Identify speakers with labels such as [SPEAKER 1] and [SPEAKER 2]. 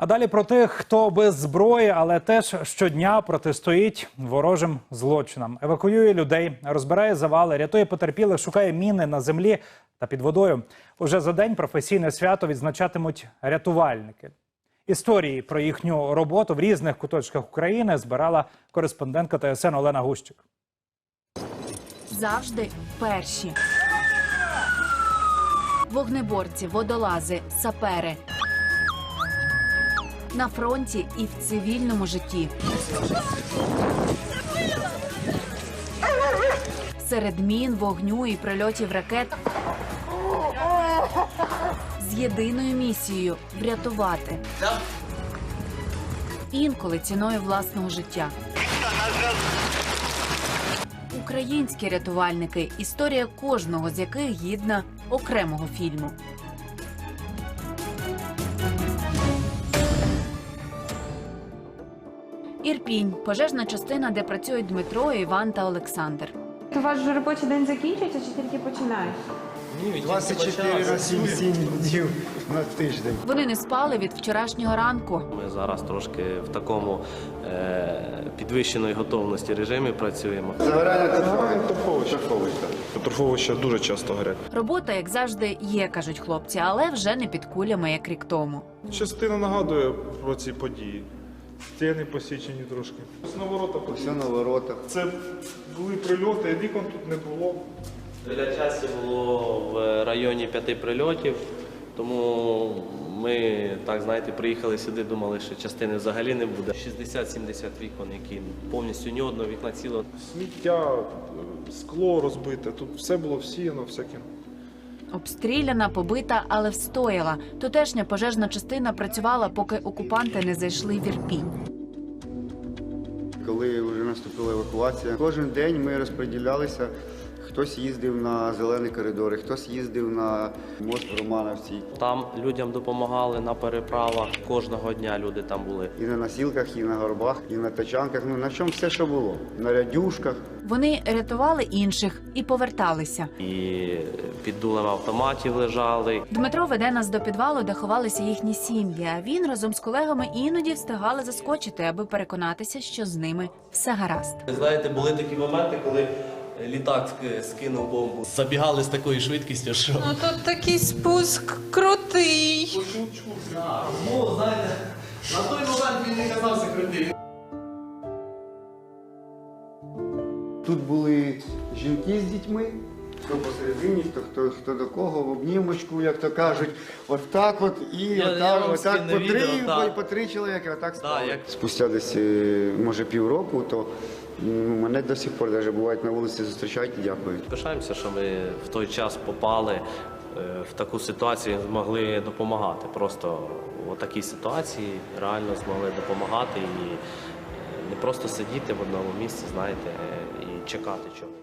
[SPEAKER 1] А далі про тих, хто без зброї, але теж щодня протистоїть ворожим злочинам, евакуює людей, розбирає завали, рятує потерпілих, шукає міни на землі та під водою. Уже за день професійне свято відзначатимуть рятувальники. Історії про їхню роботу в різних куточках України збирала кореспондентка ТСН Олена Гущик.
[SPEAKER 2] завжди перші. Вогнеборці, водолази, сапери. На фронті і в цивільному житті. Серед мін, вогню і прильотів ракет. З єдиною місією врятувати. Інколи ціною власного життя. Українські рятувальники історія кожного з яких гідна окремого фільму. Ірпінь пожежна частина, де працюють Дмитро, Іван та Олександр.
[SPEAKER 3] То ваш же робочий день закінчується чи тільки починається?
[SPEAKER 4] 24 на 7 7 днів на тиждень.
[SPEAKER 2] Вони не спали від вчорашнього ранку.
[SPEAKER 5] Ми зараз трошки в такому е, підвищеної готовності режимі працюємо.
[SPEAKER 4] Загорання торфовища. Торфовища.
[SPEAKER 6] Торфовища дуже часто горять.
[SPEAKER 2] Робота, як завжди, є, кажуть хлопці, але вже не під кулями, як рік тому.
[SPEAKER 6] Частина нагадує про ці події. Стіни посічені трошки. З наворота
[SPEAKER 4] Все на воротах.
[SPEAKER 6] Це були прильоти, вікон тут не було.
[SPEAKER 5] Для часі було в районі п'яти прильотів, тому ми, так знаєте, приїхали сюди, думали, що частини взагалі не буде. 60-70 вікон, які повністю ні одного вікна цілого.
[SPEAKER 6] Сміття, скло розбите. Тут все було всіяно всяким.
[SPEAKER 2] Обстріляна, побита, але встояла. Тутешня пожежна частина працювала, поки окупанти не зайшли в Ірпінь.
[SPEAKER 4] Коли вже наступила евакуація, кожен день ми розподілялися. Хтось їздив на зелені коридори, хтось їздив на мост в Романовці.
[SPEAKER 5] Там людям допомагали на переправах. Кожного дня люди там були.
[SPEAKER 4] І на носілках, і на горбах, і на тачанках. Ну на чому все, що було. На рядюшках.
[SPEAKER 2] Вони рятували інших і поверталися.
[SPEAKER 5] І під дулем автоматів лежали.
[SPEAKER 2] Дмитро веде нас до підвалу, де ховалися їхні сім'ї. А він разом з колегами іноді встигали заскочити, аби переконатися, що з ними все гаразд.
[SPEAKER 5] Ви знаєте, були такі моменти, коли літак скинув бомбу. Забігали з такою швидкістю, що
[SPEAKER 7] Ну тут такий спуск крутий.
[SPEAKER 5] ну знаєте, на той момент він не казався крутий.
[SPEAKER 4] Тут були жінки з дітьми, хто посередині, хто, хто, хто до кого, в обнімочку, як то кажуть, от так от і
[SPEAKER 5] Я- я
[SPEAKER 4] отак,
[SPEAKER 5] вам
[SPEAKER 4] отак по три,
[SPEAKER 5] відео,
[SPEAKER 4] по,
[SPEAKER 5] так.
[SPEAKER 4] по три чоловіки, отак стали.
[SPEAKER 5] як-
[SPEAKER 4] Спустя десь, е, може, півроку, то мене до сих пор навіть бувають на вулиці зустрічають і дякують.
[SPEAKER 5] Пишаємося, що ми в той час попали е, в таку ситуацію, змогли допомагати. Просто в такій ситуації реально змогли допомагати і е, не просто сидіти в одному місці, знаєте, і чекати чогось.